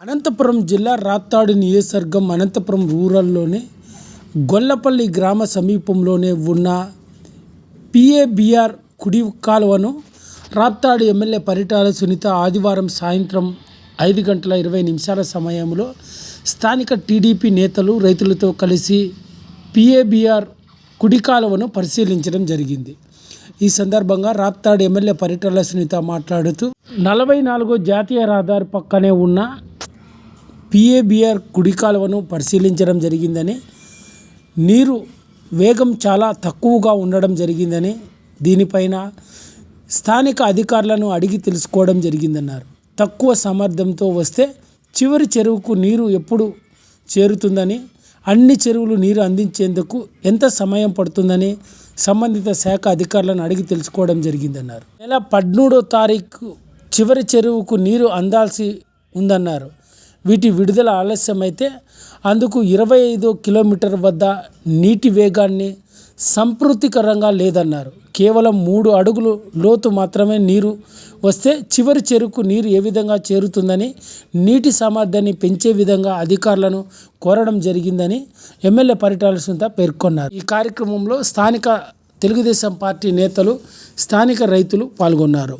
అనంతపురం జిల్లా రాత్తాడు నియోజకవర్గం అనంతపురం రూరల్లోనే గొల్లపల్లి గ్రామ సమీపంలోనే ఉన్న పిఏబిఆర్ కుడి కాలువను రాప్తాడు ఎమ్మెల్యే పరిటాల సునీత ఆదివారం సాయంత్రం ఐదు గంటల ఇరవై నిమిషాల సమయంలో స్థానిక టీడీపీ నేతలు రైతులతో కలిసి పిఏబిఆర్ కుడి కాలువను పరిశీలించడం జరిగింది. ఈ సందర్భంగా రాప్తాడు ఎమ్మెల్యే పరిటాల సునీత మాట్లాడుతూ నలభై నాలుగో జాతీయ రహదారి పక్కనే ఉన్న పిఏబిఆర్ కుడి కాలువను పరిశీలించడం జరిగిందని నీరు వేగం చాలా తక్కువగా ఉండడం జరిగిందని దీనిపైన స్థానిక అధికారులను అడిగి తెలుసుకోవడం జరిగిందన్నారు. తక్కువ సామర్థ్యంతో వస్తే చివరి చెరువుకు నీరు ఎప్పుడు చేరుతుందని అన్ని చెరువులు నీరు అందించేందుకు ఎంత సమయం పడుతుందని సంబంధిత శాఖ అధికారులను అడిగి తెలుసుకోవడం జరిగిందన్నారు. నెల పద్మూడో తారీఖు చివరి చెరువుకు నీరు అందాల్సి ఉందన్నారు. వీటి విడుదల ఆలస్యమైతే అందుకు ఇరవై ఐదు కిలోమీటర్ వద్ద నీటి వేగాన్ని సంతృప్తికరంగా లేదన్నారు. కేవలం మూడు అడుగులు లోతు మాత్రమే నీరు వస్తే చివరి చెరుకు నీరు ఏ విధంగా చేరుతుందని నీటి సామర్థ్యాన్ని పెంచే విధంగా అధికారులను కోరడం జరిగిందని ఎమ్మెల్యే పరిటాల సుంత పేర్కొన్నారు. ఈ కార్యక్రమంలో స్థానిక తెలుగుదేశం పార్టీ నేతలు స్థానిక రైతులు పాల్గొన్నారు.